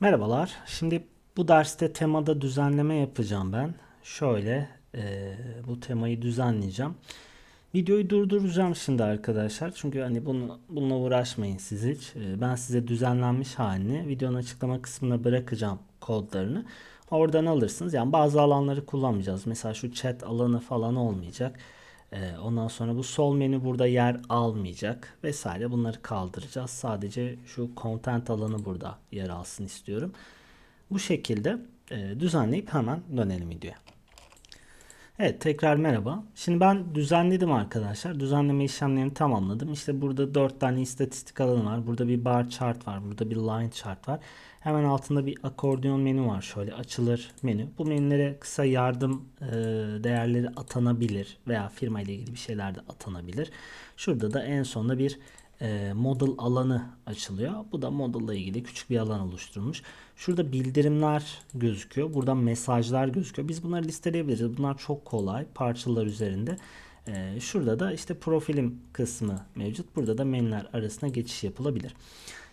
Merhabalar. Şimdi bu derste temada düzenleme yapacağım ben. Şöyle eee, bu temayı düzenleyeceğim. Videoyu durduracağım şimdi arkadaşlar. Çünkü hani bunu, bununla uğraşmayın siz hiç. Eee, ben size düzenlenmiş halini videonun açıklama kısmına bırakacağım kodlarını. Oradan alırsınız. Yani bazı alanları kullanmayacağız. Mesela şu chat alanı falan olmayacak. Eee, ondan sonra bu sol menü burada yer almayacak vesaire. Bunları kaldıracağız. Sadece şu content alanı burada yer alsın istiyorum. Bu şekilde eee, düzenleyip hemen dönelim videoya. Evet tekrar merhaba. Şimdi ben düzenledim arkadaşlar. Düzenleme işlemlerini tamamladım. İşte burada 4 tane istatistik alanı var. Burada bir bar chart var. Burada bir line chart var. Hemen altında bir akordeon menü var. Şöyle açılır menü. Bu menülere kısa yardım e, değerleri atanabilir veya firma ile ilgili bir şeyler de atanabilir. Şurada da en sonunda bir model alanı açılıyor. Bu da model ile ilgili küçük bir alan oluşturmuş. Şurada bildirimler gözüküyor. Burada mesajlar gözüküyor. Biz bunları listeleyebiliriz. Bunlar çok kolay parçalar üzerinde. E, şurada da işte profilim kısmı mevcut. Burada da menüler arasında geçiş yapılabilir.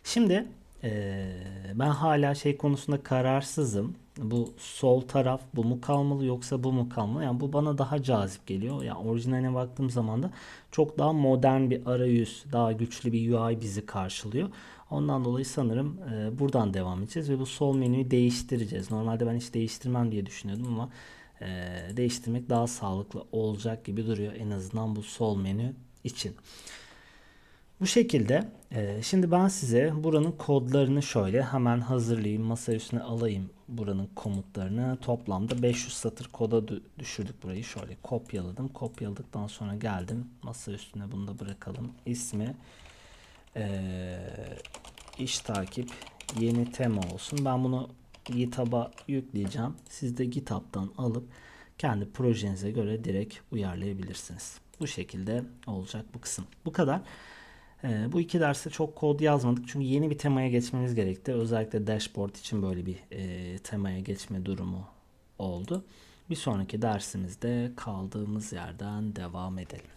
Şimdi e, ben hala şey konusunda kararsızım. Bu sol taraf bu mu kalmalı yoksa bu mu kalmalı? Yani bu bana daha cazip geliyor. Yani orijinaline baktığım zaman da çok daha modern bir arayüz, daha güçlü bir UI bizi karşılıyor. Ondan dolayı sanırım e, buradan devam edeceğiz ve bu sol menüyü değiştireceğiz. Normalde ben hiç değiştirmem diye düşünüyordum ama e, değiştirmek daha sağlıklı olacak gibi duruyor en azından bu sol menü için. Bu şekilde e, şimdi ben size buranın kodlarını şöyle hemen hazırlayayım masa üstüne alayım buranın komutlarını. Toplamda 500 satır koda dü- düşürdük burayı. Şöyle kopyaladım. Kopyaladıktan sonra geldim. Masa üstüne bunu da bırakalım. İsmi e, iş takip yeni tema olsun. Ben bunu GitHub'a yükleyeceğim. Siz de GitHub'tan alıp kendi projenize göre direkt uyarlayabilirsiniz. Bu şekilde olacak bu kısım. Bu kadar ee, bu iki derste çok kod yazmadık çünkü yeni bir temaya geçmemiz gerekti. Özellikle dashboard için böyle bir e, temaya geçme durumu oldu. Bir sonraki dersimizde kaldığımız yerden devam edelim.